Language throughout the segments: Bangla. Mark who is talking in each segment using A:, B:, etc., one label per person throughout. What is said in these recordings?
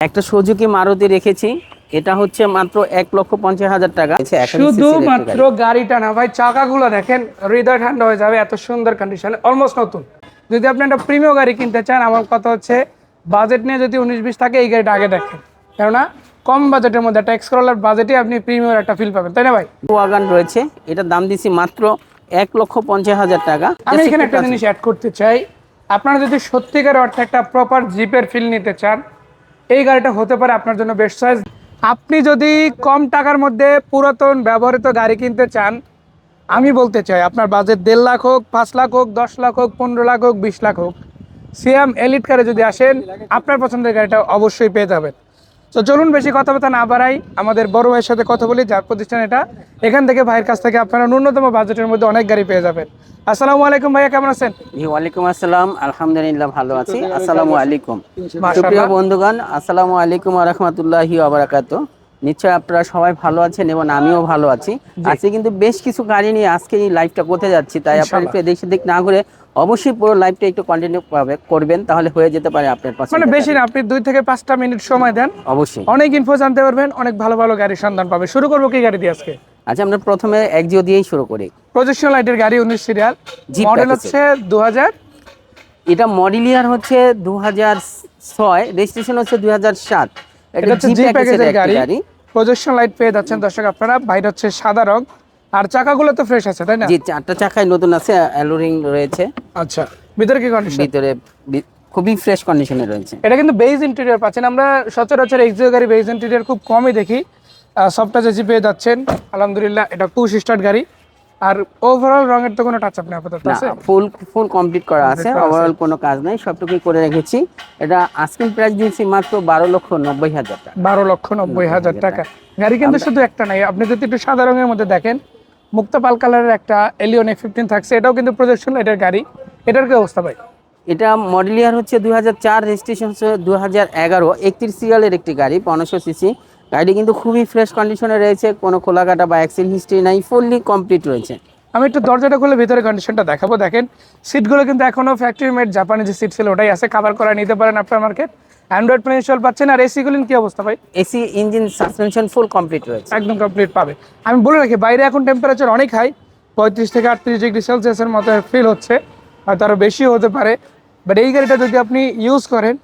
A: একটা সুজুকি মারুতি রেখেছি। এটা হচ্ছে মাত্র এক লক্ষ পঞ্চাশ হাজার টাকা। আছে, 180 cc র একটি
B: শুধুমাত্র গাড়িটা না ভাই চাকাগুলো দেখেন হৃদয় ঠান্ডা হয়ে যাবে এত সুন্দর কন্ডিশন অলমোস্ট নতুন। যদি আপনি একটা প্রিমিয় গাড়ি কিনতে চান আমার কথা হচ্ছে বাজেট নিয়ে যদি উনিশ বিশ থাকে এই গাড়িটা আগে দেখেন। কেননা কম বাজেটের মধ্যে একটা এক্সকলার বাজেটে আপনি প্রিমিয়ার একটা ফিল পাবেন তাই না ভাই?
A: ওয়াগান রয়েছে এটার দাম দিছি মাত্র এক লক্ষ পঞ্চাশ হাজার টাকা।
B: আমি এখানে একটা জিনিস অ্যাড করতে চাই আপনারা যদি সত্যিকার অর্থে একটা প্রপার জিপের ফিল নিতে চান এই গাড়িটা হতে পারে আপনার জন্য বেস্ট চয়েস আপনি যদি কম টাকার মধ্যে পুরাতন ব্যবহৃত গাড়ি কিনতে চান, আমি বলতে চাই আপনার বাজেট দেড় লাখ হোক, পাঁচ লাখ হোক, দশ লাখ হোক, পনেরো লাখ হোক, বিশ লাখ হোক। সিএম এলিট কারে যদি আসেন, আপনার পছন্দের গাড়িটা অবশ্যই পেয়ে যাবেন। তো চলুন বেশি কথাবার্তা না বাড়াই, আমাদের বড় ভাইয়ের সাথে কথা বলি, যার প্রতিষ্ঠান এটা। এখান থেকে ভাইয়ের কাছ থেকে আপনারা ন্যূনতম বাজেটের মধ্যে অনেক গাড়ি পেয়ে যাবেন। আসসালামু আলাইকুম ভাইয়া কেমন আছেন?
A: জি ওয়ালাইকুম আসসালাম আলহামদুলিল্লাহ ভালো আছি। আসসালামু আলাইকুম। সুপ্রিয় বন্ধুগণ আসসালামু আলাইকুম রহমতুল্লাহি আবরাকাত নিশ্চয় আপনারা সবাই ভালো আছেন এবং আমিও ভালো আছি। আজকে কিন্তু বেশ কিছু গাড়ি নিয়ে আজকে এই লাইভটা করতে যাচ্ছি তাই আপনারা একটু এদিক সেদিক না ঘুরে অবশ্যই পুরো লাইভটা একটু কন্টিনিউ করবেন তাহলে হয়ে যেতে পারে আপনার
B: মানে বেশি না আপনি দুই থেকে পাঁচটা মিনিট সময় দেন।
A: অবশ্যই।
B: অনেক ইনফো জানতে পারবেন অনেক ভালো ভালো গাড়ির সন্ধান পাবে শুরু করব কি গাড়ি দিয়ে আজকে?
A: আচ্ছা আমরা প্রথমে একজিও দিয়েই শুরু করি।
B: প্রজেকশন লাইটের গাড়ি উনিশ সিরিয়াল
A: Jeep
B: মডেল হচ্ছে দু হাজার
A: এটা মডিলিয়ার হচ্ছে দু হাজার ছয় রেজিস্ট্রেশন হচ্ছে দুই হাজার সাত।
B: এটা হচ্ছে জি প্যাকেজের গাড়ি। প্রজেকশন লাইট পেয়ে যাচ্ছেন দর্শক আপনারা। বাইরে হচ্ছে সাদা রং। আর চাকাগুলো তো ফ্রেশ আছে তাই না?
A: জি চারটা চাকায় নতুন আছে অ্যালোরিং রয়েছে।
B: আচ্ছা ভিতরে কি কন্ডিশন
A: ভিতরে খুবই ফ্রেশ কন্ডিশনে রয়েছে।
B: এটা কিন্তু বেজ ইন্টেরিয়র পাচ্ছেন। আমরা সচরাচর এক্সিও গাড়ি বেজ ইন্টেরিয়র খুব কমই দেখি। সবটা চেঁচি পেয়ে যাচ্ছেন আলহামদুলিল্লাহ এটা পুশ স্টার্ট গাড়ি। আর ওভারঅল রঙের তো কোনো টাচ আপ নেই আপাতত আছে?
A: ফুল ফুল কমপ্লিট করা আছে ওভারঅল কোনো কাজ নাই সবটুকুই করে রেখেছি। এটা আজকের প্রাইস দিয়েছি মাত্র বারো লক্ষ নব্বই হাজার টাকা।
B: বারো লক্ষ নব্বই হাজার টাকা। গাড়ি কিন্তু শুধু একটা নাই আপনি যদি একটু সাদা রঙের মধ্যে দেখেন মুক্তা পাল কালারের একটা এলিয়ন এ ফিফটিন থাকছে এটাও কিন্তু প্রজেকশন এটার গাড়ি। এটার কি অবস্থা ভাই?
A: এটা মডেলিয়ার হচ্ছে দুই হাজার চার রেজিস্ট্রেশন হচ্ছে দুই হাজার এগারো। একত্রিশ সিরিয়ালের একটি গাড়ি পনেরোশো সিসি গাড়ি কিন্তু খুবই ফ্রেশ কন্ডিশনে রয়েছে কোনো খোলাকাটা বা অ্যাক্সিডেন্ট হিস্ট্রি নাই ফুললি কমপ্লিট রয়েছে।
B: আমি একটু দরজাটা খুলে ভিতরে কন্ডিশনটা দেখাবো দেখেন। সিটগুলো কিন্তু এখনও ফ্যাক্টরি মেড জাপানি যে সিট ছিল ওটাই আছে কাভার করা নিতে পারেন আপনার মার্কেট অ্যান্ড্রয়েড প্রিন্সিপাল পাচ্ছেন আর এসিগুলো কি অবস্থা ভাই?
A: AC engine suspension full complete রয়েছে।
B: একদম কমপ্লিট পাবে। আমি বলে রাখি বাইরে এখন টেম্পারেচার অনেক হাই পঁয়ত্রিশ থেকে আটত্রিশ ডিগ্রি সেলসিয়াসের মতো ফিল হচ্ছে হয়তো আরও বেশিও হতে পারে। বাট এই গাড়িটা যদি আপনি ইউজ করেন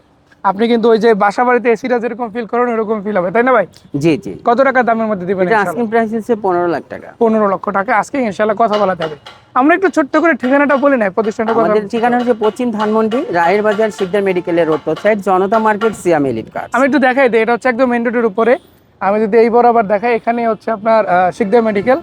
B: আপনি কিন্তু ওই যে বাসা বাড়িতে এসিটা যেরকম ফিল করেন ওরকম ফিল হবে তাই না ভাই?
A: জি জি।
B: কত টাকা দামের মধ্যে দিবেন
A: এটা আস্কিং প্রাইস হচ্ছে পনেরো লাখ টাকা।
B: পনেরো লক্ষ টাকা আজকে ইনশাল্লাহ কথা বলা যাবে আমরা একটু ছোট্ট করে ঠিকানাটা বলে নেই প্রতিষ্ঠানটা
A: আমাদের ঠিকানা হচ্ছে পশ্চিম ধানমন্ডি রায়ের বাজার শিকদার মেডিকেলের road side Janata market Siam elite car
B: আমি একটু দেখাই দিই এটা হচ্ছে একদম মেন রোডের উপরে। আমি যদি এই বরাবর দেখাই এখানে হচ্ছে আপনার শিকদার মেডিকেল।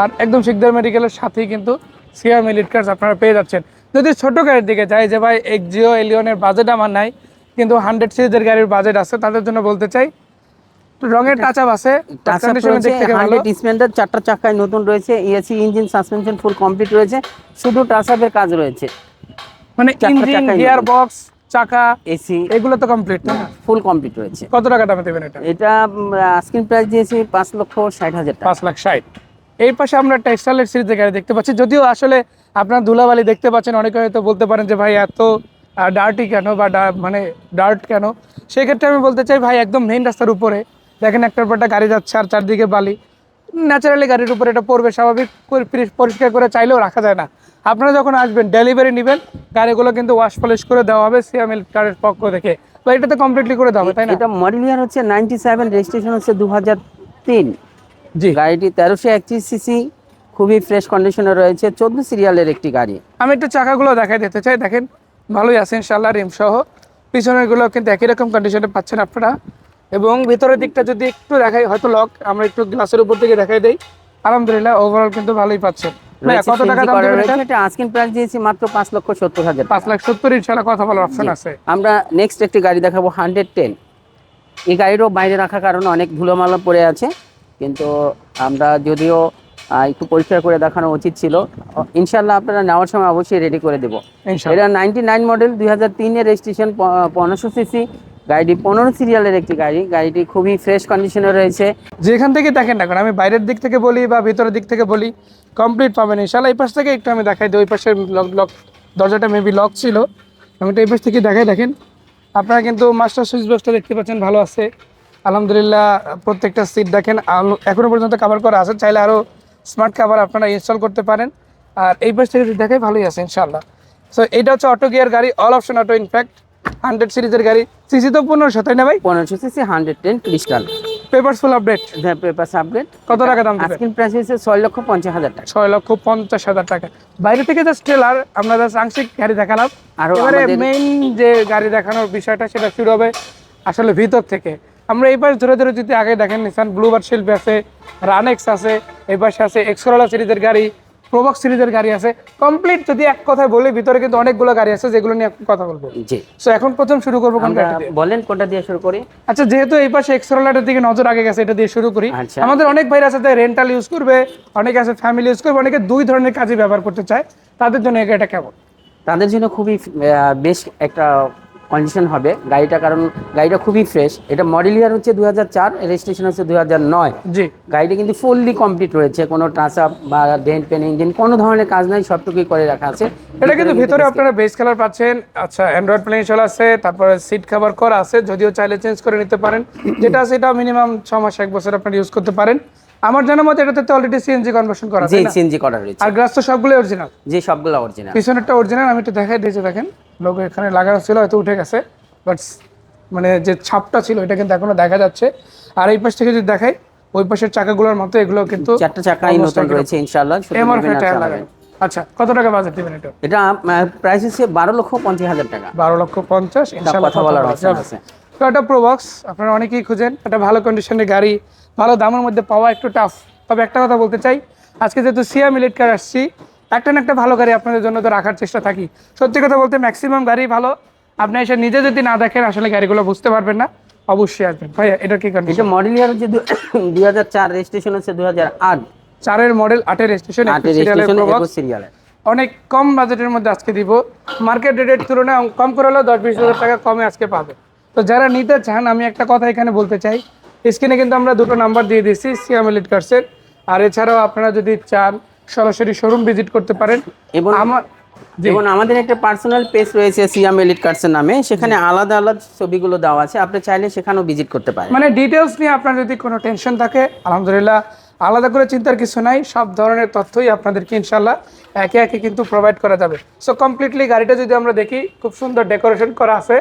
B: আর একদম শিকদার মেডিকেলের সাথেই কিন্তু সিয়াম এলিট কার্স আপনারা পেয়ে যাচ্ছেন। যদি ছোট গাড়ির দিকে যাই যে ভাই এক্সিও এলিয়নের বাজেট আমার নাই কিন্তু হান্ড্রেড সিরিজের গাড়ির বাজেট আছে তাদের জন্য বলতে চাই রঙের টাচ আপ আছে
A: চারটা চাকায় নতুন রয়েছে AC engine suspension full complete রয়েছে শুধু টাচআপের কাজ রয়েছে।
B: মানে ইঞ্জিন গিয়ার বক্স চাকা
A: এসি
B: এগুলো তো কমপ্লিট না?
A: ফুল কমপ্লিট রয়েছে।
B: কত টাকা দামে দেবেন এটা?
A: এটা আস্কিং প্রাইস দিয়েছি পাঁচ লক্ষ ষাট হাজার
B: পাঁচ লাখ ষাট। এই পাশে আমরা টেক্সটাইলের সিরিজের গাড়ি দেখতে পাচ্ছি। যদিও আসলে আপনার ধুলাবালি দেখতে পাচ্ছেন অনেকে হয়তো বলতে পারেন যে ভাই এত ডার্টি কেন বা মানে ডার্ট কেন? সেক্ষেত্রে আমি বলতে চাই ভাই একদম মেইন রাস্তার উপরে। দেখেন একটার পর একটা গাড়ি যাচ্ছে আর চারদিকে বালি। ন্যাচারালি গাড়ির উপরে এটা পড়বে স্বাভাবিক পরি- পরি- পরিষ্কার করে চাইলেও রাখা যায় না। আপনারা যখন আসবেন ডেলিভারি নেবেন গাড়িগুলো কিন্তু ওয়াশ পলিশ করে দেওয়া হবে সিএমএল কারের পক্ষ থেকে। তো এটা তো কমপ্লিটলি করে দেওয়া হবে তাই না?
A: এটা মডেলিয়ার হচ্ছে নাইনটি সেভেন রেজিস্ট্রেশন হচ্ছে দু হাজার তিন।
B: জি।
A: গাড়িটি তেরোশো একত্রিশ সিসি খুবই ফ্রেশ কন্ডিশনে রয়েছে। চোদ্দ সিরিয়ালের একটি গাড়ি।
B: আমি একটু চাকাগুলো দেখাই দিতে চাই দেখেন। ভালোই আছে ইনশাল্লাহ রিম সহ। পিছনেরগুলো কিন্তু একই রকম কন্ডিশনে পাচ্ছেন আপনারা। এবং ভিতরের দিকটা যদি একটু দেখাই হয়তো লক আমরা একটু গ্লাসের উপর থেকে দেখাই দেই। আলহামদুলিল্লাহ ওভারঅল কিন্তু ভালোই পাচ্ছেন। ভাইয়া, কত টাকা দাম দেবেন এটা?
A: এটা প্রাইস দিয়েছি মাত্র লক্ষ সত্তর হাজার
B: পাঁচ লাখ কথা বলার অপশন আছে।
A: আমরা নেক্সট একটি গাড়ি দেখাবো হান্ড্রেড টেন এই গাড়িরও বাইরে রাখার কারণে অনেক ধুলোমালা পড়ে আছে। কিন্তু আমরা যদিও একটু পরিষ্কার করে দেখানো উচিত ছিল। ইনশাল্লাহ আপনারা নেওয়ার সময় অবশ্যই রেডি করে দেবো। এটা নাইনটি নাইন মডেল দুই হাজার তিনের রেজিস্ট্রেশন পনেরোশো সিসি গাড়িটি পনেরো সিরিয়ালের একটি গাড়ি। গাড়িটি খুবই ফ্রেশ কন্ডিশনে রয়েছে।
B: যেখান থেকে দেখেন না কারণ আমি বাইরের দিক থেকে বলি বা ভিতরের দিক থেকে বলি কমপ্লিট পাবেন। ইনশাল্লাহ এই পাশ থেকে একটু আমি দেখাই দিই। ওই পাশের লক লক দরজাটা মেবি লক ছিল। আমি তো এই পাশ থেকে দেখাই দেখেন। আপনারা কিন্তু মাস্টার সুইচ বক্সটা দেখতে পাচ্ছেন ভালো আছে। আলহামদুলিল্লাহ প্রত্যেকটা সিট দেখেন। এখনও পর্যন্ত কাভার করা আছে। চাইলে আরও স্মার্ট কাভার আপনারা ইনস্টল করতে পারেন। আর এই পাশ থেকে যদি দেখে ভালোই আছে ইনশাল্লাহ সো এটা হচ্ছে অটো গিয়ার গাড়ি all option auto in fact hundred সিরিজের গাড়ি। সিসি তো পনেরোশো তাই না ভাই?
A: পনেরোশো CC hundred ten crystal
B: paper full update হ্যাঁ
A: পেপার আপডেট
B: কত টাকা দাম দেবে
A: আজকের প্রাইস হচ্ছে ছয় লক্ষ পঞ্চাশ হাজার টাকা।
B: ছয় লক্ষ পঞ্চাশ হাজার টাকা। বাইরে থেকে জাস্ট ট্রেলার আমরা জাস্ট আংশিক গাড়ি দেখালাম।
A: আর
B: এবারে মেইন যে গাড়ি দেখানোর বিষয়টা সেটা শুরু হবে আসলে ভিতর থেকে। আমরা এই পাশ ধরে ধরে যদি আগে দেখেন নিসান ব্লুবার শিল্পী আছে রানেক্স আছে এই পাশে আছে এক্সকোলা সিরিজের গাড়ি প্রবক্স সিরিজের গাড়ি আছে। কমপ্লিট যদি এক কথায় বলি ভিতরে কিন্তু অনেকগুলো গাড়ি আছে যেগুলো নিয়ে কথা বলব।
A: জি।
B: সো এখন প্রথম শুরু করব কোন গাড়ি দিয়ে?
A: বলেন কোনটা দিয়ে শুরু করি?
B: আচ্ছা যেহেতু এই পাশে এক্সকোলাটার দিকে নজর আগে গেছে এটা দিয়ে শুরু করি।
A: আচ্ছা।
B: আমাদের অনেক ভাইরা আছে রেন্টাল ইউজ করবে অনেকে আছে ফ্যামিলি ইউজ করবে অনেকে দুই ধরনের কাজে ব্যবহার করতে চায়। তাদের জন্য গাড়িটা কেমন?
A: তাদের জন্য খুবই বেশ একটা কন্ডিশন হবে। গাড়িটা কারণ গাড়িটা খুবই ফ্রেশ এটা মডেল ইয়ার হচ্ছে দু হাজার চার রেজিস্ট্রেশন হচ্ছে দু হাজার নয়।
B: জি।
A: গাড়িটা কিন্তু ফুললি কমপ্লিট রয়েছে। কোনো টাচ আপ বা ডেন্ট পেন ইঞ্জিন কোনো ধরনের কাজ নাই সবটুকুই করে রাখা আছে।
B: এটা কিন্তু ভিতরে আপনারা বেস কালার পাচ্ছেন। আচ্ছা অ্যান্ড্রয়েড প্লেন চলে আছে তারপরে সিট কভার করা আছে যদিও চাইলে চেঞ্জ করে নিতে পারেন। যেটা আছে এটা মিনিমাম ছ মাস এক বছর আপনারা ইউজ করতে পারেন। আমার জানা মতে এটাতে তো অলরেডি সিএনজি কনভার্সন করা আছে
A: সিএনজি করা রয়েছে।
B: আর গ্লাস তো সবগুলো অরিজিনাল
A: যে সবগুলো অরিজিনাল
B: পিছনেরটা অরিজিনাল আমি একটু দেখাই দিয়েছি দেখেন। লোগো এখানে লাগানো ছিল হয়তো উঠে গেছে বাট মানে যে ছাপটা ছিল এটা কিন্তু এখনও দেখা যাচ্ছে। আর এই পাশ থেকে যদি দেখাই ওই পাশের চাকাগুলোর মতো এগুলো কিন্তু
A: চারটা চাকাই নতুন রয়েছে ইনশাআল্লাহ
B: এমআরএফ টায়ার
A: চালাবেন।
B: আচ্ছা কত টাকা বাজেট দিবেন এটা?
A: এটা প্রাইস হচ্ছে বারো লক্ষ পঞ্চাশ হাজার টাকা।
B: বারো লক্ষ পঞ্চাশ ইনশাল্লাহ
A: কথা বলার
B: বলা
A: আছে।
B: তো এটা প্রোবক্স আপনারা অনেকেই খুঁজেন একটা ভালো কন্ডিশনের গাড়ি ভালো দামের মধ্যে পাওয়া একটু টাফ তবে একটা কথা বলতে চাই আজকে যেহেতু সিয়া মিলিট কার আসছি একটা না একটা ভালো গাড়ি আপনাদের জন্য তো রাখার চেষ্টা থাকি। সত্যি কথা বলতে ম্যাক্সিমাম গাড়ি ভালো। আপনি এসে নিজে যদি না দেখেন আসলে গাড়িগুলো বুঝতে পারবেন না। অবশ্যই আসবেন। ভাইয়া এটা কি কন্ডিশন
A: এটা মডেল ইয়ার হচ্ছে দুই হাজার চার রেজিস্ট্রেশন হচ্ছে দুই হাজার আট।
B: চারের মডেল আটের
A: রেজিস্ট্রেশন সিরিয়ালের
B: অনেক কম বাজেটের মধ্যে আজকে দিব। মার্কেট রেটের তুলনায় কম করে হলেও দশ বিশ হাজার টাকা কমে আজকে পাবে। তো যারা নিতে চান আমি একটা কথা এখানে বলতে চাই। স্ক্রিনে কিন্তু আমরা দুটো নাম্বার দিয়ে দিয়েছি সিএম এলিট কার্সের আর এছাড়াও আপনারা যদি চান সরাসরি শোরুম ভিজিট করতে পারেন।
A: এবং
B: আমার।
A: যেমন আমাদের একটা পার্সোনাল পেজ রয়েছে সিয়াম এলিট কার্ডসের নামে। সেখানে আলাদা আলাদা ছবিগুলো দেওয়া আছে। আপনি চাইলে সেখানেও ভিজিট করতে পারেন।
B: মানে ডিটেলস নিয়ে আপনার যদি কোনো টেনশন থাকে আলহামদুলিল্লাহ আলাদা করে চিন্তার কিছু নাই। সব ধরনের তথ্যই আপনাদেরকে ইনশাল্লাহ একে একে কিন্তু প্রোভাইড করা যাবে। সো কমপ্লিটলি গাড়িটা যদি আমরা দেখি খুব সুন্দর ডেকোরেশন করা আছে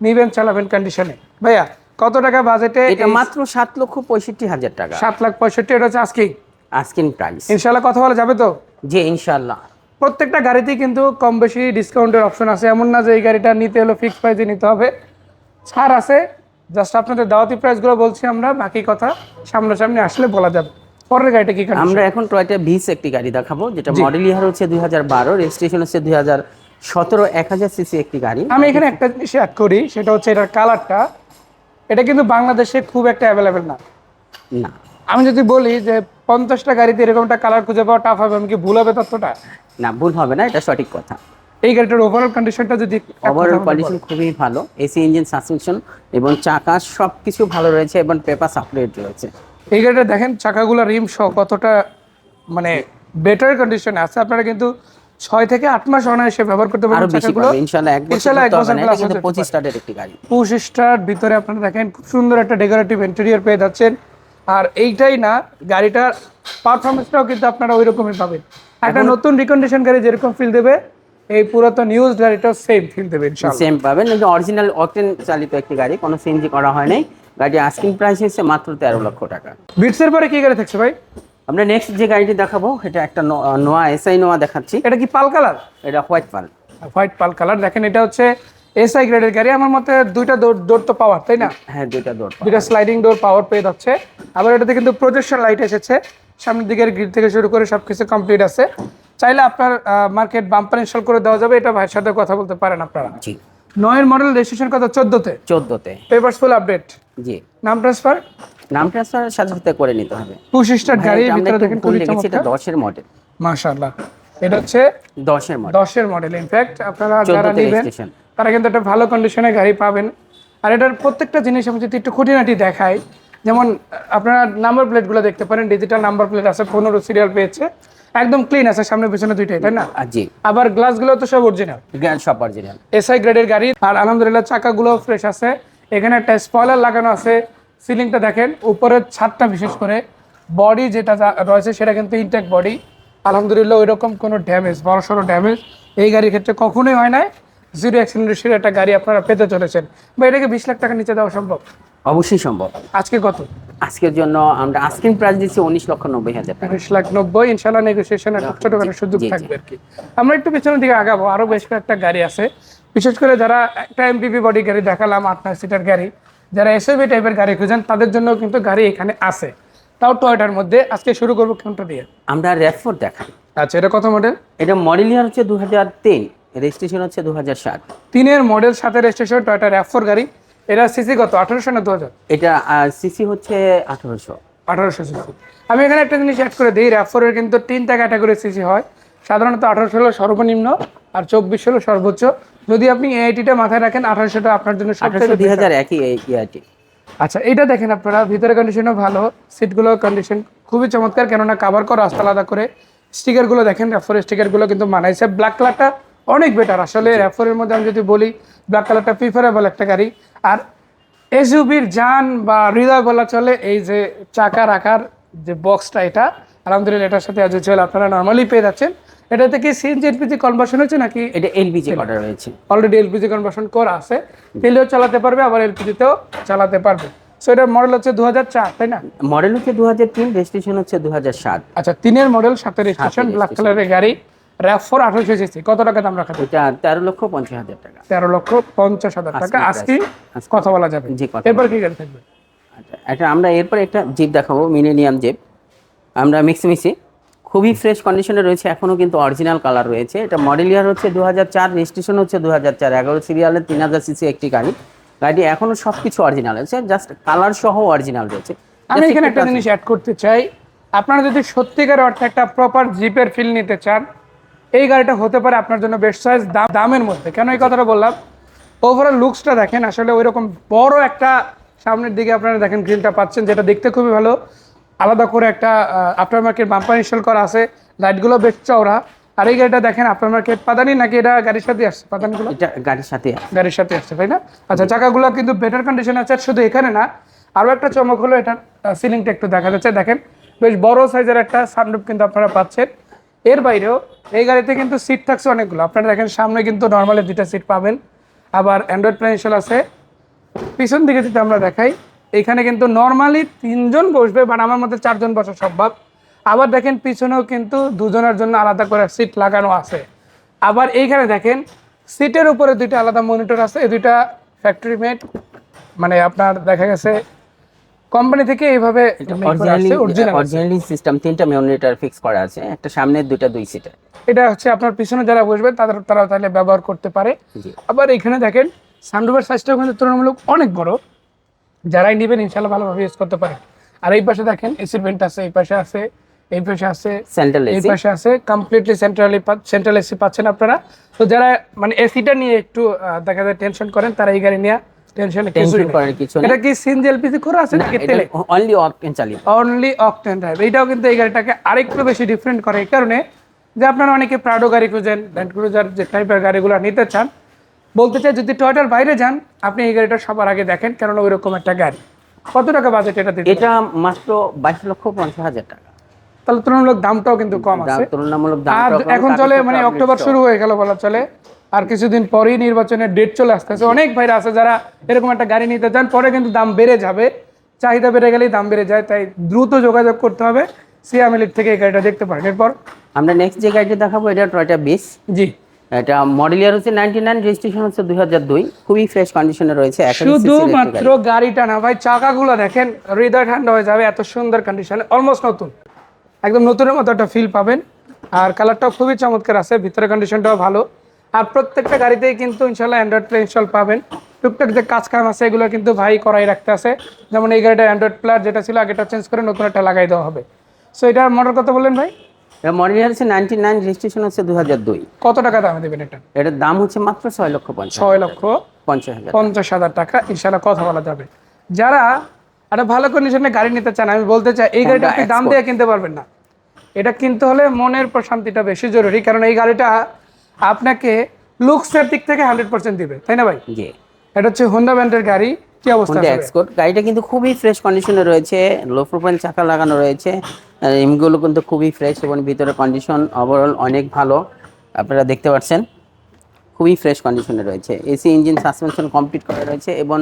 B: নিবেন চালাবেন কন্ডিশনে ভাইয়া কত টাকা বাজেটে
A: এটা মাত্র সাত লক্ষ পঁয়ষট্টি হাজার টাকা।
B: সাত লাখ পঁয়ষট্টি এটা হচ্ছে আজকেই।
A: আস্কিন প্রাইস
B: ইনশাল্লাহ কথা বলা যাবে তো?
A: জি ইনশাল্লাহ
B: প্রত্যেকটা গাড়িতেই কিন্তু কম বেশি ডিসকাউন্টের অপশন আছে। এমন না যে এই গাড়িটা নিতে হলে ফিক্সড প্রাইসে নিতে হবে। ছাড় আছে। জাস্ট আপনাদের দাওয়াতি প্রাইসগুলো বলছি আমরা বাকি কথা সামনাসামনি আসলে বলা যাবে। পরের গাড়িটা কি?
A: আমরা এখন টয়টা ভিস একটি গাড়ি দেখাবো যেটা মডেল ইয়ার হচ্ছে দুই হাজার বারো রেজিস্ট্রেশন হচ্ছে দুই হাজার সতেরো এক হাজার সিসি একটি গাড়ি।
B: আমি এখানে একটা জিনিস অ্যাড করি সেটা হচ্ছে এটার কালারটা এটা কিন্তু বাংলাদেশে খুব একটা অ্যাভেলেবেল না।
A: না।
B: আমি যদি বলি যে পঞ্চাশটা গাড়িতে এরকম একটা কালার খুঁজে পাওয়া টাফ হবে আমি কি ভুল হবে তথ্যটা?
A: না ভুল হবে না এটা সঠিক কথা।
B: এই গাড়িটার ওভারঅল কন্ডিশনটা যদি
A: ওভারঅল কন্ডিশন খুবই ভালো। এসি ইঞ্জিন সাসপেনশন এবং চাকা সব কিছু ভালো রয়েছে এবং পেপার আপডেট রয়েছে।
B: এই গাড়িটা দেখেন চাকাগুলো রিম সহ কতটা মানে বেটার কন্ডিশনে আছে। আপনারা কিন্তু ছয় থেকে আট মাস অনায়াসে ব্যবহার করতে পারবেন চাকাগুলো।
A: ইনশাআল্লাহ এক বছর
B: ইনশাআল্লাহ এক বছর হতে
A: পঁচিশ স্টার্টের একটি গাড়ি।
B: পুশ স্টার ভিতরে আপনারা দেখেন খুব সুন্দর একটা ডেকোরেটিভ ইন্টেরিয়র পেয়ে যাচ্ছেন। আর এইটাই না গাড়িটার পারফরমেন্সটাও কিন্তু আপনারা ওই রকমই পাবেন। একটা নতুন রিকন্ডিশন গাড়ি যেরকম ফিল দেবে এই পুরাতন ইউজ গাড়িটাও সেম ফিল দেবে ইনশাআল্লাহ।
A: সেম পাবেন কিন্তু অরিজিনাল অকটেন চালিত একটি গাড়ি কোনো সিএনজি করা হয় নাই। গাড়ি আস্কিং প্রাইস হচ্ছে মাত্র তেরো লক্ষ টাকা।
B: বিটসের পরে কি গাড়ি থাকছে ভাই?
A: আমরা নেক্সট যে গাড়িটি দেখাবো এটা একটা নোয়া এসআই নোয়া দেখাচ্ছি।
B: এটা কি পাল কালার?
A: এটা white pearl.
B: White pearl colour. দেখেন এটা হচ্ছে এসআই গ্রেডের গাড়ি আমার মতে দুইটা ডোর ডোর তো পাওয়ার তাই না?
A: হ্যাঁ দুইটা দৌড়
B: দুইটা স্লাইডিং ডোর পাওয়ার পেয়ে যাচ্ছে। আবার এটাতে কিন্তু প্রজেকশন লাইট এসেছে। সামনের দিকের গ্রিড থেকে শুরু করে সব কিছু কমপ্লিট আছে। চাইলে আপনার মার্কেট বাম্পার ইনস্টল করে দেওয়া যাবে। এটা ভাইয়ের সাথে কথা বলতে পারেন আপনারা।
A: জি।
B: নয়ের মডেল রেজিস্ট্রেশন কত? চোদ্দোতে?
A: চোদ্দোতে।
B: পেপারস ফুল আপডেট
A: জি।
B: নাম ট্রান্সফার
A: নাম ট্রান্সফার সাথে সাথে করে নিতে হবে।
B: পুশ স্টার গাড়ি ভিতরে দেখেন খুবই চমৎকার।
A: দশের মডেল
B: মাশাআল্লাহ। এটা হচ্ছে
A: দশের মডেল
B: দশের মডেল ইনফ্যাক্ট আপনারা যারা নেবেন তারা কিন্তু একটা ভালো কন্ডিশনে গাড়ি পাবেন। আর এটার প্রত্যেকটা জিনিস আমি যদি একটু খুঁটিনাটি দেখাই যেমন আপনারা নাম্বার প্লেটগুলো দেখতে পারেন ডিজিটাল নাম্বার প্লেট আছে পনেরো সিরিয়াল পেয়েছে একদম ক্লিন আছে সামনে পিছনে দুইটাই তাই না?
A: জি।
B: আবার গ্লাসগুলো তো সব অরিজিনাল
A: সব অরিজিনাল
B: এসআই গ্রেডের গাড়ি আর আলহামদুলিল্লাহ চাকাগুলো ফ্রেশ আছে। এখানে একটা স্পয়লার লাগানো আছে সিলিংটা দেখেন উপরের ছাদটা বিশেষ করে বডি যেটা রয়েছে সেটা কিন্তু ইনটেক বডি আলহামদুলিল্লাহ ওইরকম কোনো ড্যামেজ বড় সড়ো ড্যামেজ এই গাড়ির ক্ষেত্রে কখনোই হয় না জিরো অ্যাক্সিডেন্টের একটা গাড়ি আপনারা পেতে চলেছেন। বা এটাকে বিশ লাখ টাকা নিচে দেওয়া সম্ভব?
A: অবশ্যই সম্ভব।
B: আজকে কত?
A: আজকের জন্য আমরা আস্কিং প্রাইস দিচ্ছি উনিশ লক্ষ নব্বই হাজার টাকা।
B: বিশ লাখ নব্বই ইনশাল্লাহ নেগোসিয়েশনের ছোটখাটো সুযোগ। থাকবে আর কি। আমরা একটু পিছনের দিকে আগাবো। আরও বেশ কয়েকটা গাড়ি আছে। বিশেষ করে যারা একটা এমপিপি বডি গাড়ি দেখালাম আট নয় সিটার গাড়ি যারা এসএবি টাইপের গাড়ি খুঁজেন তাদের জন্য কিন্তু গাড়ি এখানে আছে। তাও টয়টার মধ্যে। আজকে শুরু করব কোনটা দিয়ে?
A: আমরা র্যাফোর দেখাই।
B: আচ্ছা এটা কত মডেল
A: এটা মডেল ইয়ার হচ্ছে দু হাজার তিন। রেজিস্ট্রেশন হচ্ছে দু হাজার সাত
B: তিনের মডেল সাথে রেজিস্ট্রেশন টয়টা র্যাফোর গাড়ি। এটা সিসি কত? আঠারোশো না দু হাজার
A: এটা সিসি হচ্ছে আঠারোশো।
B: আঠারোশো সিসি আমি এখানে একটা জিনিস অ্যাড করে দিই র্যাফোরের কিন্তু তিনটা ক্যাটাগরি সিসি হয়। সাধারণত আঠারোশো হলো সর্বনিম্ন আর চব্বিশ হলো সর্বোচ্চ। যদি আপনি এআইটিটা মাথায় রাখেন আঠারোশোটা আপনার জন্য সবচেয়ে
A: দুই হাজার একই ইয়ারটি
B: আচ্ছা এটা দেখেন আপনারা ভিতরে কন্ডিশনও ভালো সিটগুলো কন্ডিশন খুবই চমৎকার কেননা কাভার করা আসতে আলাদা করে। স্টিকারগুলো দেখেন র্যাফোরের স্টিকারগুলো কিন্তু মানাইছে। ব্ল্যাক কালারটা অনেক বেটার আসলে র্যাফোরের মধ্যে আমি যদি বলি ব্ল্যাক কালারটা প্রিফারেবল একটা গাড়ি। আর এসইউবির যান বা হৃদয় বলা চলে এই যে চাকা রাখার যে বক্সটা এটা আলহামদুলিল্লাহ এটার সাথে আজ চলে আপনারা নর্মালি পেয়ে যাচ্ছেন। এটাতে কি সিএনজি এলপিজি কনভার্সন হচ্ছে নাকি?
A: এটা এলপিজি অর্ডার রয়েছে
B: অলরেডি এলপিজি কনভার্সন করা আছে। তেলেও চালাতে পারবে আবার এলপিজিতেও চালাতে পারবে। সো এটার মডেল হচ্ছে দুহাজার চার তাই না?
A: মডেল হচ্ছে দু হাজার তিন রেজিস্ট্রেশন হচ্ছে দু হাজার সাত।
B: আচ্ছা তিনের মডেল সাথে রেজিস্ট্রেশন ব্ল্যাক কালারের গাড়ি। র্যাপ ফোর আঠারোশো সিসি কত টাকা দাম রাখা
A: এটা তেরো লক্ষ পঞ্চাশ হাজার টাকা।
B: তেরো লক্ষ পঞ্চাশ হাজার টাকা। আজকে। কথা বলা যাবে।
A: জি কথা
B: এরপর কি গাড়ি থাকবে?
A: আচ্ছা আমরা এরপর একটা জিপ দেখাবো মিলেনিয়াম জিপ আমরা মিক্সি মিক্সি খুবই ফ্রেশ কন্ডিশনে রয়েছে এখনও কিন্তু অরিজিনাল কালার রয়েছে। এটা মডেল ইয়ার হচ্ছে দু হাজার চার রেজিস্ট্রেশন হচ্ছে দু হাজার চার। এগারো সিরিয়ালের তিন হাজার সিসি একটি গাড়ি। গাড়ি এখনও সব কিছু অরিজিনাল আছে জাস্ট কালার সহ অরিজিনাল রয়েছে।
B: আমি এখানে একটা জিনিস অ্যাড করতে চাই। আপনারা যদি সত্যিকার অর্থে একটা প্রপার জিপের ফিল নিতে চান এই গাড়িটা হতে পারে আপনার জন্য বেস্ট চয়েস দামের মধ্যে। কেন এই কথাটা বললাম? ওভারঅল লুকসটা দেখেন আসলে ওই রকম বড় একটা সামনের দিকে আপনারা দেখেন গ্রিলটা পাচ্ছেন যেটা দেখতে খুবই ভালো। আলাদা করে একটা আফটার মার্কেট বাম্পার ইনস্টল করা আছে লাইটগুলো বেশ চওড়া। আর এই গাড়িটা দেখেন আফটার মার্কেট পাদানি নাকি এটা গাড়ির সাথে আসছে? পাদানিগুলো?
A: গাড়ির সাথে
B: গাড়ির সাথে আসছে তাই না? আচ্ছা চাকাগুলো কিন্তু বেটার কন্ডিশন আছে শুধু এখানে না আরও একটা চমক হলো এটার সিলিংটা একটু দেখা যাচ্ছে। দেখেন বেশ বড় সাইজের একটা সানরুফ কিন্তু আপনারা পাচ্ছেন। এর বাইরেও এই গাড়িতে কিন্তু সিট থাকছে অনেকগুলো। আপনারা দেখেন, সামনে কিন্তু নর্মালি দুইটা সিট পাবেন। আবার অ্যান্ড্রয়েড প্ল্যান আছে। পিছন দিকে যদি আমরা দেখাই, এখানে কিন্তু নর্মালি তিনজন বসবে বাট আমার মধ্যে চারজন বসা সম্ভব। আবার দেখেন, পিছনেও কিন্তু দুজনের জন্য আলাদা করে সিট লাগানো আছে। আবার এইখানে দেখেন সিটের উপরে দুইটা আলাদা মনিটর আছে। এই দুইটা ফ্যাক্টরি মেড মানে আপনার দেখা গেছে কোম্পানি থেকে এইভাবে
A: অরিজিনালি
B: অরিজিনালি
A: সিস্টেম তিনটা মনিটর ফিক্স করা আছে একটা সামনের দুইটা দুই সিটের
B: এটা হচ্ছে আপনার পিছনে যারা বসবে তাদের তারা তাহলে ব্যবহার করতে পারে। আবার এখানে দেখেন সানরুফের সাইজটাও কিন্তু তুলনামূলক অনেক বড়। যারাই নেবেন ইনশাল্লাহ ভালোভাবে ইউজ করতে পারে আর এই পাশে দেখেন এসির ভেন্ট আছে এই পাশে আছে এই পাশে আছে
A: সেন্ট্রাল
B: এই পাশে আছে কমপ্লিটলি সেন্ট্রালি সেন্ট্রাল এসি পাচ্ছেন আপনারা। তো যারা মানে এসিটা নিয়ে একটু দেখা যায় টেনশন করেন তারা এই গাড়ি নিয়ে টেনশন
A: টেনশন করার কিছু
B: এটা কি সিএনজি এলপিজি করা আছে নাকি তেলে
A: অনলি অপটেন চালিত
B: অনলি অকটেন ড্রাইভ এইটাও কিন্তু এই গাড়িটাকে আরেকটু বেশি ডিফারেন্ট করে। এই কারণে যে আপনারা অনেকে প্রাডো গাড়ি খুঁজেন ল্যান্ড ক্রুজার যে টাইপের গাড়িগুলো নিতে চান বলতে চাই যদি টয়টার বাইরে যান আপনি এই গাড়িটা সবার আগে দেখেন কেননা ওই রকম একটা গাড়ি। কত টাকা বাজেট এটা দিতে
A: এটা মাত্র বাইশ লক্ষ পঞ্চাশ হাজার টাকা।
B: তাহলে তুলনামূলক দামটাও কিন্তু কম আছে।
A: তুলনামূলক দাম
B: এখন চলে মানে অক্টোবর শুরু হয়ে গেল বলা চলে। আর কিছুদিন পরেই নির্বাচনের ডেট চলে আসতেছে অনেক ভাইরা আছে যারা এরকম একটা গাড়ি নিতে চান পরে কিন্তু দাম বেড়ে যাবে। চাহিদা বেড়ে গেলেই দাম বেড়ে যায় তাই দ্রুত যোগাযোগ করতে হবে। সিএমএলির থেকে এই গাড়িটা দেখতে পারেন। এরপর?
A: আমরা নেক্সট যে গাড়িটা দেখাবো এটা টয়টা বিস
B: জি।
A: এটা মডেল ইয়ার হচ্ছে নাইনটি নাইন রেজিস্ট্রেশন হচ্ছে দুই হাজার দুই। খুবই ফ্রেশ কন্ডিশনে রয়েছে এখন
B: শুধুমাত্র গাড়িটা না ভাই চাকাগুলো দেখেন হৃদয় ঠান্ডা হয়ে যাবে এত সুন্দর কন্ডিশনে অলমোস্ট নতুন। একদম নতুনের মতো একটা ফিল পাবেন। আর কালারটাও খুবই চমৎকার আছে ভিতরে কন্ডিশনটাও ভালো। আর প্রত্যেকটা গাড়িতেই কিন্তু ইনশাল্লাহ অ্যান্ড্রয়েড প্লে ইনস্টল পাবেন। টুকটাক যে কাজ কাম আছে এগুলো কিন্তু ভাই করাই রাখতে আছে। যেমন এই গাড়িটা অ্যান্ড্রয়েড প্লেয়ার যেটা ছিল আগেটা চেঞ্জ করে নতুন একটা লাগাই দেওয়া হবে। সো এটার মডেল কত বললেন ভাই?
A: মডেল হচ্ছে নাইনটি নাইন রেজিস্ট্রেশন হচ্ছে দুই হাজার দুই।
B: কত টাকা দামে দেবেন এটা?
A: এটার দাম হচ্ছে মাত্র ছয় লক্ষ পঞ্চাশ
B: ছয় লক্ষ
A: পঞ্চাশ হাজার।
B: পঞ্চাশ হাজার টাকা। ইনশাল্লাহ কথা বলা যাবে। যারা একটা ভালো কন্ডিশনে গাড়ি নিতে চান আমি বলতে চাই এই গাড়িটা আপনি দাম দিয়ে কিনতে পারবেন না। এটা কিনতে হলে মনের প্রশান্তিটা বেশি জরুরি কারণ এই গাড়িটা আপনাকে লুকসের দিক থেকে হান্ড্রেড পার্সেন্ট দিবে তাই না ভাই?
A: জি।
B: এটা হচ্ছে হোন্ডা ব্র্যান্ডের গাড়ি কি অবস্থা?
A: এক্সকোট গাড়িটা কিন্তু খুবই ফ্রেশ কন্ডিশনে রয়েছে লো প্রোফাইল চাকা লাগানো রয়েছে এমগুলো কিন্তু খুবই ফ্রেশ এবং ভিতরে কন্ডিশন ওভারঅল অনেক ভালো আপনারা দেখতে পাচ্ছেন খুবই ফ্রেশ কন্ডিশনে রয়েছে এসি ইঞ্জিন সাসপেনশন কমপ্লিট করা রয়েছে এবং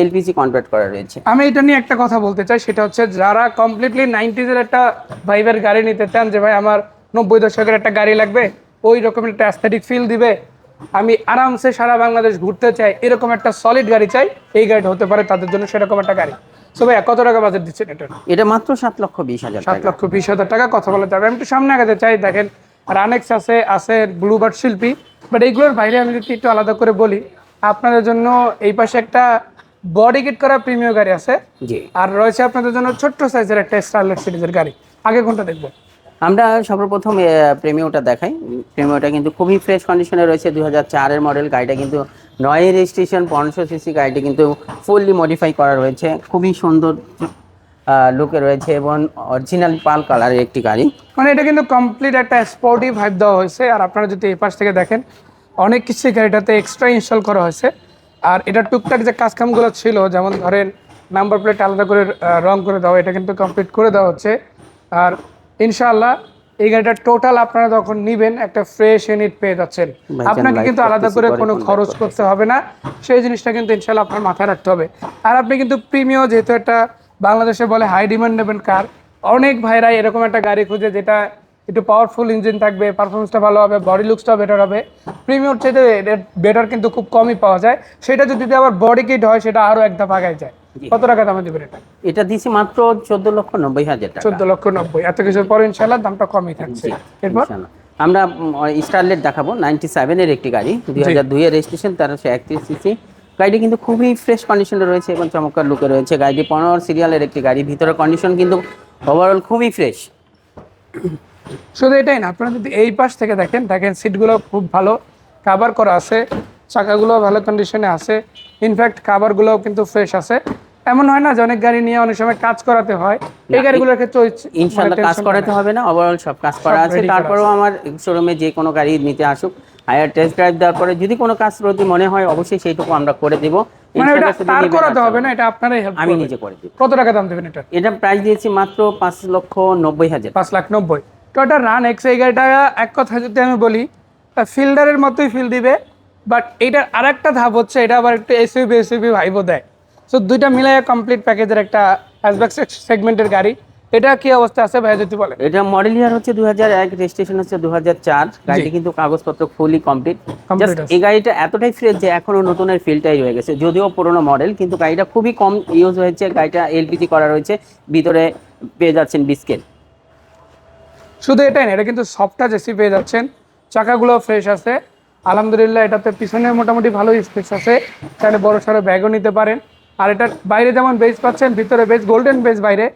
A: এলপিজি কনভার্ট করা রয়েছে।
B: আমি এটা নিয়ে একটা কথা বলতে চাই সেটা হচ্ছে যারা কমপ্লিটলি নাইনটিজের একটা ভাইবের গাড়ি নিতে চান যে ভাই আমার নব্বই দশকের একটা গাড়ি লাগবে ওই রকমের একটা অ্যাস্থেটিক ফিল দিবে। আমি আরামসে সারা বাংলাদেশ ঘুরতে চাই এরকম একটা সলিড গাড়ি চাই এই গাড়িটা হতে পারে তাদের জন্য সেরকম একটা গাড়ি। সো ভাইয়া কত টাকা বাজেট দিচ্ছেন এটা?
A: এটা মাত্র সাত লক্ষ বিশ হাজার
B: সাত লক্ষ বিশ হাজার টাকা কথা বলা যাবে আমি একটু সামনে আগাতে চাই দেখেন রানেক্স আছে আছে ব্লুবার্ড শিল্পী বাট এইগুলোর বাইরে আমি যদি একটু আলাদা করে বলি আপনাদের জন্য এই পাশে একটা বডি কিট করা প্রিমিয়াম গাড়ি আছে। আর রয়েছে আপনাদের জন্য ছোট্ট সাইজের একটা স্টারলেট সিরিজের গাড়ি। আগে কোনটা দেখব?
A: আমরা সর্বপ্রথম প্রেমিওটা দেখাই। প্রেমিওটা কিন্তু খুবই ফ্রেশ কন্ডিশনে রয়েছে। দু হাজার মডেল গাড়িটা কিন্তু নয় রেজিস্ট্রেশন পনেরোশো সিসি গাড়িটা কিন্তু ফুললি মডিফাই করা রয়েছে। খুবই সুন্দর লুকে রয়েছে এবং অরিজিনাল পাল কালারের একটি গাড়ি।
B: মানে এটা কিন্তু কমপ্লিট একটা স্পোর্টিভ ভাইব দেওয়া হয়েছে। আর আপনারা যদি এই পাশ থেকে দেখেন, অনেক কিছু গাড়িটাতে এক্সট্রা ইনস্টল করা হয়েছে। আর এটা টুকটাক যে কাজকামগুলো ছিল, যেমন ধরেন নাম্বার প্লেট আলাদা করে রং করে দেওয়া, এটা কিন্তু কমপ্লিট করে দেওয়া হচ্ছে। আর ইনশাআল্লাহ এই গাড়িটা টোটাল আপনারা যখন নিবেন একটা ফ্রেশ ইউনিট পেয়ে যাচ্ছেন। আপনাকে কিন্তু আলাদা করে কোনো খরচ করতে হবে না। সেই জিনিসটা কিন্তু ইনশাআল্লাহ আপনার মাথায় রাখতে হবে। আর আপনি কিন্তু প্রিমিয় যেহেতু একটা বাংলাদেশে বলে হাই ডিমান্ড নেবেন কার অনেক ভাইরাই এরকম একটা গাড়ি খুঁজে যেটা একটু পাওয়ারফুল ইঞ্জিন থাকবে পারফরমেন্সটা ভালো হবে বডি লুকসটাও বেটার হবে। প্রিমিয়র চাইতে বেটার কিন্তু খুব কমই পাওয়া যায়। সেটা যদি আবার বডি কিট হয় সেটা আরও এক ধাপ আগায় যায়। কত টাকা দামে দেবেন এটা?
A: এটা দিছি মাত্র চোদ্দ লক্ষ নব্বই হাজার টাকা।
B: চোদ্দ লক্ষ নব্বই। এত কিছুর পর ইনশাল্লাহ দামটা কমই থাকছে। এরপর?
A: আমরা স্টারলেট দেখাবো। নাইনটি সেভেনের একটি গাড়ি দুই হাজার দুইয়ের রেজিস্ট্রেশন তেরোশো একত্রিশ সিসি। গাড়িটি কিন্তু খুবই ফ্রেশ কন্ডিশনে রয়েছে এবং চমৎকার লুকে রয়েছে। গাড়িটি পনেরো সিরিয়ালের একটি গাড়ি ভিতরের কন্ডিশন কিন্তু ওভারঅল খুবই ফ্রেশ
B: শুধু এটাই না আপনারা যদি এই পাশ থেকে দেখেন দেখেন সিটগুলো খুব ভালো কাভার করা আছে। চাকাগুলো ভালো কন্ডিশনে আছে। ইনফ্যাক্ট কাভারগুলোও কিন্তু ফ্রেশ আছে। এমন হয় না যে অনেক গাড়ি নিয়ে অনেক সময় কাজ করাতে হয়। এই গাড়িগুলোর ক্ষেত্রে ওই মানে
A: কাজ করাতে হবে না। ওভারঅল সব কাজ করা আছে। তারপরেও আমার শোরুমে যে কোনো গাড়ি নিতে আসুক হায়ার টেস্ট ড্রাইভ দেওয়ার পরে যদি কোনো কাজ প্রতি মনে হয় অবশ্যই সেইটুকু আমরা করে দেব।
B: মানে
A: ইনশাআল্লাহ
B: তার করাতে হবে না এটা আপনারাই হেল্প
A: আমি নিজে করে দেব।
B: কত টাকা দাম দেবেন এটা?
A: এটা প্রাইস দিয়েছি মাত্র পাঁচ লক্ষ নব্বই হাজার।
B: পাঁচ লাখ নব্বই। টয়টা রান এক্স এই গাড়িটা এক কথা যদি আমি বলি ফিল্ডারের মতোই ফিল দিবে। বাট এটার আরেকটা ধাপ হচ্ছে এটা আবার একটু এসইউবি এসইউবি ভাইবও দেয়। সো দুইটা মিলাই কমপ্লিট প্যাকেজের একটা হ্যাশব্যাক সেগমেন্টের গাড়ি। এটা কি অবস্থা আছে ভাই যদি বলেন?
A: এটা মডেল ইয়ার হচ্ছে দু হাজার এক রেজিস্ট্রেশন হচ্ছে দু হাজার চার। গাড়িটি কিন্তু কাগজপত্র ফুলি কমপ্লিট
B: আছে।
A: এই গাড়িটা এতটাই ফ্রেশ যে এখনও নতুনের ফিলটাই রয়ে গেছে। যদিও পুরোনো মডেল কিন্তু গাড়িটা খুবই কম ইউজ হয়েছে। গাড়িটা এলপিজি করা রয়েছে। ভিতরে পেয়ে যাচ্ছেন বিস্কেট
B: শুধু এটাই না এটা কিন্তু সফটটা জেসি পেয়ে যাচ্ছেন। চাকাগুলো ফ্রেশ আছে। আলহামদুলিল্লাহ এটাতে পিছনে মোটামুটি ভালো স্পেস আছে। তাহলে বড় সড়ো ব্যাগও নিতে পারেন। আর এটার বাইরে যেমন বেজ পাচ্ছেন ভিতরে বেজ গোল্ডেন বেজ বাইরে।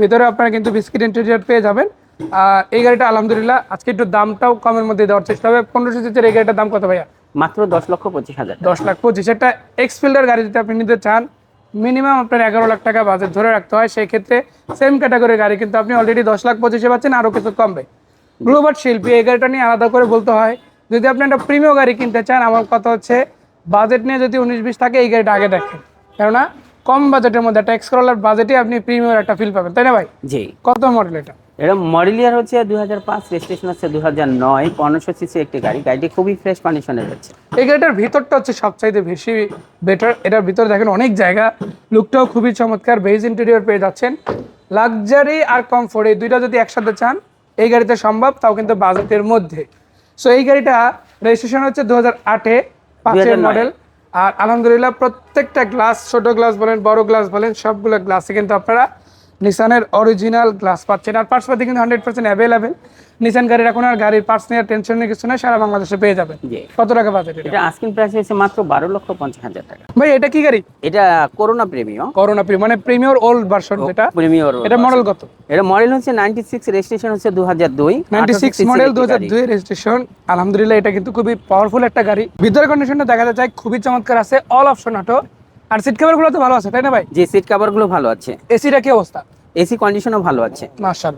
B: ভিতরে আপনারা কিন্তু বিস্কিট ইন্টেরিয়ার পেয়ে যাবেন। আর এই গাড়িটা আলহামদুলিল্লাহ আজকে একটু দামটাও কমের মধ্যে দেওয়ার চেষ্টা হবে। পনেরোশো সিসির এই গাড়িটার দাম কত ভাইয়া?
A: মাত্র দশ লক্ষ পঁচিশ হাজার
B: দশ লাখ পঁচিশ। একটা এক্স ফিল্ডার গাড়ি যদি আপনি নিতে চান মিনিমাম আপনার এগারো লাখ টাকা বাজেট ধরে রাখতে হয়। সেই ক্ষেত্রে সেম ক্যাটাগরির গাড়ি কিন্তু আপনি অলরেডি দশ লাখ পঁচিশে পাচ্ছেন আরও কিছু কমবে। ব্লুবার্ড শিল্পী এই গাড়িটা নিয়ে আলাদা করে বলতে হয়। যদি আপনি একটা প্রিমিয় গাড়ি কিনতে চান আমার কথা হচ্ছে বাজেট নিয়ে যদি উনিশ বিশ থাকে এই গাড়িটা আগে দেখেন। কেননা কম বাজেটের মধ্যে একটা এক্সকরালার বাজেটে আপনি প্রিমিয়ার একটা ফিল পাবেন তাই না ভাই?
A: জি।
B: কত মডেল এটা?
A: এটা মডেল ইয়ার হচ্ছে দু হাজার পাঁচ রেজিস্ট্রেশন হচ্ছে দু হাজার নয় পনেরোশো সিসি একটি গাড়ি। গাড়িটি খুবই ফ্রেশ কন্ডিশনে রয়েছে
B: এই গাড়িটার ভিতরটা হচ্ছে সবচাইতে বেশি বেটার এটার ভিতরে দেখেন অনেক জায়গা লুকটাও খুবই চমৎকার বেজ ইন্টেরিয়র পেয়ে যাচ্ছেন। লাক্সারি আর কমফোর্ট এই দুইটা যদি একসাথে চান এই গাড়িতে সম্ভব তাও কিন্তু বাজেটের মধ্যে। সো এই গাড়িটা রেজিস্ট্রেশন হচ্ছে দু হাজার আটে পাঁচের
A: 2009
B: মডেল আর আলহামদুলিল্লাহ প্রত্যেকটা গ্লাস ছোট গ্লাস বলেন বড় গ্লাস বলেন সবগুলো গ্লাসে কিন্তু আপনারা নিসানের অরিজিনাল গ্লাস পাচ্ছেন। আর পার্টস পাতি কিন্তু হান্ড্রেড পার্সেন্ট অ্যাভেলেবেল নিসান গাড়ির এখন আর গাড়ির পার্টস নেওয়ার টেনশন নেই কিছু নয় সারা বাংলাদেশে পেয়ে যাবেন। কত টাকা বাজেট এটা?
A: এটা আস্কিং প্রাইস হচ্ছে মাত্র বারো লক্ষ পঞ্চাশ হাজার টাকা।
B: ভাই এটা কি গাড়ি?
A: এটা করোনা প্রেমিও
B: করোনা প্রিমিয়ার মানে প্রিমিয়ার ওল্ড ভার্সন যেটা?
A: প্রেমিওর
B: এটা মডেল কত?
A: এটা মডেল হচ্ছে নাইনটি সিক্স রেজিস্ট্রেশন হচ্ছে দু হাজার দুই
B: নাইনটি সিক্স মডেল দু হাজার দুই রেজিস্ট্রেশন আলহামদুলিল্লাহ এটা কিন্তু খুবই পাওয়ারফুল একটা গাড়ি। ভিতরে কন্ডিশনটা দেখা যায় খুবই চমৎকার আছে অল অপশন অটো আর সিট কভারগুলো তো ভালো আছে তাই না ভাই?
A: যে সিট কাভারগুলো ভালো আছে।
B: এসিটা কি অবস্থা?
A: এসি কন্ডিশনও ভালো আছে।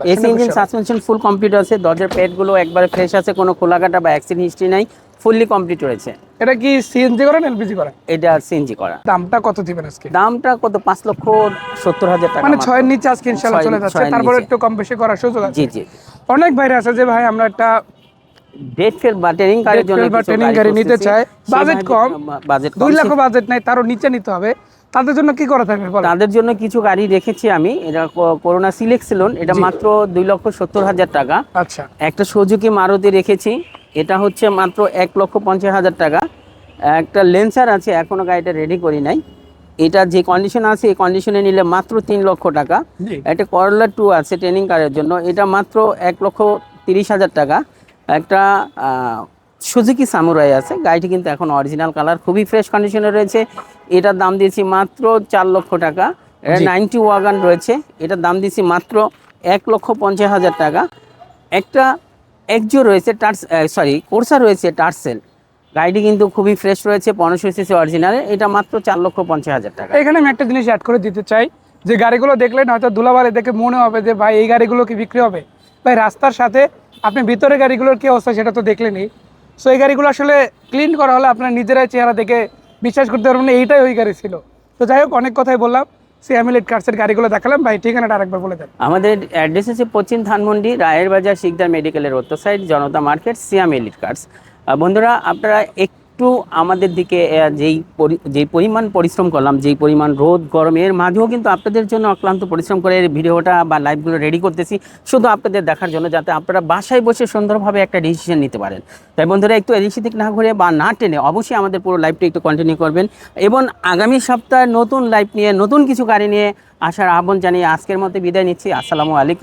A: AC engine suspension full complete আছে দরজার প্যাডগুলো একবারে ফ্রেশ আছে কোনো খোলাকাটা বা অ্যাক্সিডেন্ট হিস্ট্রি নাই ফুললি কমপ্লিট রয়েছে।
B: এটা কি সিএনজি করেন এলপিজি করেন?
A: এটা সিএনজি করা।
B: দামটা কত দিবেন আজকে?
A: দামটা কত? পাঁচ লক্ষ সত্তর হাজার টাকা
B: মানে
A: মাত্র।
B: ছয়ের নিচে আজকে ইনশাআল্লাহ চলে যাচ্ছে তারপরে একটু কম বেশি করার সুযোগ আছে।
A: জি জি।
B: অনেক ভাইরা আছে যে ভাই আমরা একটা
A: ডেট ফেল বা ট্রেনিং কারের জন্য
B: training গাড়ি নিতে budget
A: ভাইদের-
B: কম,
A: বাজেট
B: দুই লাখ বাজেট নাই তারও নিচে নিতে হবে। তাদের জন্য কি করা থাকবে
A: তাদের জন্য কিছু গাড়ি রেখেছি আমি। এটা করোনা সিলেক্ট ছিল এটা মাত্র দুই লক্ষ সত্তর হাজার টাকা।
B: আচ্ছা।
A: একটা সুজুকি মারুতি রেখেছি। এটা হচ্ছে মাত্র এক লক্ষ পঞ্চাশ হাজার টাকা। একটা লেন্সার আছে এখনও গাড়িটা রেডি করি নাই। এটা যে কন্ডিশন আছে এই কন্ডিশনে নিলে মাত্র তিন লক্ষ টাকা। একটা করলা টু আছে ট্রেনিং কারের জন্য। এটা মাত্র এক লক্ষ তিরিশ হাজার টাকা। একটা সুজুকি সামুরাই আছে। গাড়িটি কিন্তু এখন অরিজিনাল কালার খুবই ফ্রেশ কন্ডিশনে রয়েছে। এটার দাম দিয়েছি মাত্র চার লক্ষ টাকা। এটা। নাইনটি ওয়াগান রয়েছে। এটার দাম দিয়েছি মাত্র এক লক্ষ পঞ্চাশ হাজার টাকা। একটা একজো রয়েছে টার্স সরি কোর্সা রয়েছে টার্সেল গাড়িটি কিন্তু খুবই ফ্রেশ রয়েছে পনেরোশো সিসি অরিজিনাল এটা মাত্র চার লক্ষ পঞ্চাশ হাজার টাকা।
B: এখানে আমি একটা জিনিস অ্যাড করে দিতে চাই। যে গাড়িগুলো দেখলেন হয়তো দুলাবারে দেখে মনে হবে যে ভাই এই গাড়িগুলো কি বিক্রি হবে? ভাই রাস্তার সাথে আপনি ভিতরে গাড়িগুলোর কি অবস্থা সেটা তো দেখলেনই। সো এই গাড়িগুলো আসলে ক্লিন করা হলে আপনার নিজেরাই চেহারা দেখে বিশ্বাস করতে পারবেন না, এইটাই ওই গাড়ি ছিল। তো যাই হোক, অনেক কথাই বললাম। সি অ্যামিলেট কার্সের গাড়িগুলো দেখালাম। ভাই, ঠিকানাটা আরেকবার বলে দেন।
A: আমাদের অ্যাড্রেস হচ্ছে পশ্চিম ধানমন্ডি, রায়ের বাজার, শিকদার মেডিকেলের উত্তর side Janata market Siam elite cars বন্ধুরা, আপনারা একটু আমাদের দিকে যেই যেই পরিমাণ পরিশ্রম করলাম, যেই পরিমাণ রোদ, গরম, এর মাঝেও কিন্তু আপনাদের জন্য অক্লান্ত পরিশ্রম করে ভিডিওটা বা লাইভগুলো রেডি করতেছি। শুধু আপনাদের দেখার জন্য যাতে আপনারা বাসায় বসে সুন্দরভাবে একটা ডিসিশন নিতে পারেন। তাই বন্ধুরা, একটু এদিক সেদিক না ঘুরে বা না টেনে অবশ্যই আমাদের পুরো লাইভটা একটু কন্টিনিউ করবেন। এবং আগামী সপ্তাহে নতুন লাইভ নিয়ে, নতুন কিছু গাড়ি নিয়ে আসার আহ্বান জানিয়ে আজকের মতো বিদায় নিচ্ছি। আসসালামু আলাইকুম।